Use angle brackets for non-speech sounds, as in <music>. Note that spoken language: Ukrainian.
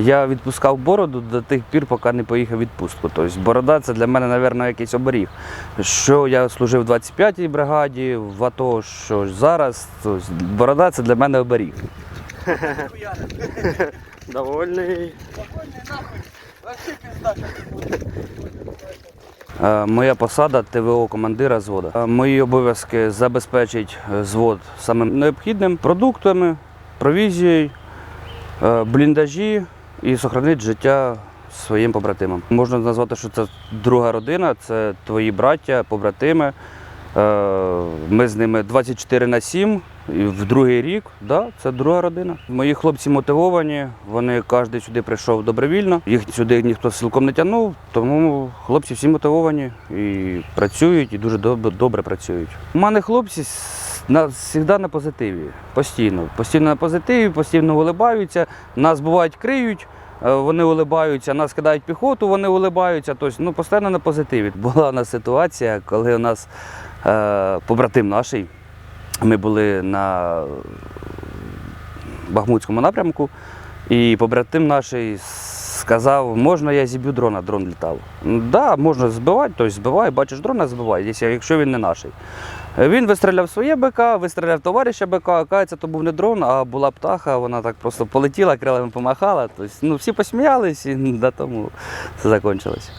Я відпускав бороду до тих пір, поки не поїхав в відпустку. Тобто борода це для мене, мабуть, якийсь оберіг. Що я служив в 25-й бригаді, в АТО, що зараз. Тобто борода це для мене оберіг. <laughs> Довольний. Е, Моя посада ТВО командира зводу. Е, Мої обов'язки забезпечить е, звод самим необхідним продуктами, провізією, бліндажі і сохранити життя своїм побратимам. Можна назвати, що це друга родина, це твої браття, побратими. Е, Ми з ними 24 на 7 і в другий рік. Да, це друга родина. Мої хлопці мотивовані, вони кожен сюди прийшов добровільно. Їх сюди ніхто силком не тягнув, тому хлопці всі мотивовані і працюють, і дуже добре, працюють. У мене хлопці завжди на позитиві, постійно. Постійно на позитиві, постійно улибаються. Нас бувають криють. е, Вони улибаються, нас кидають піхоту, вони улибаються. Тобто, ну, постійно на позитиві. <laughs> Була у нас ситуація, коли у нас е, побратим наший, ми були на Бахмутському напрямку, і побратим наш сказав, можна я зіб'ю дрона, дрон літав. Так, да, можна збивати, тобто збивай, бачиш дрона, збивай, якщо- він не наш. Він вистріляв своє БК, вистріляв товариша БК, оказується, то був не дрон, а була птаха, вона так просто полетіла, крилами помахала. Тобто, ну, всі посміялись і на тому все закінчилось.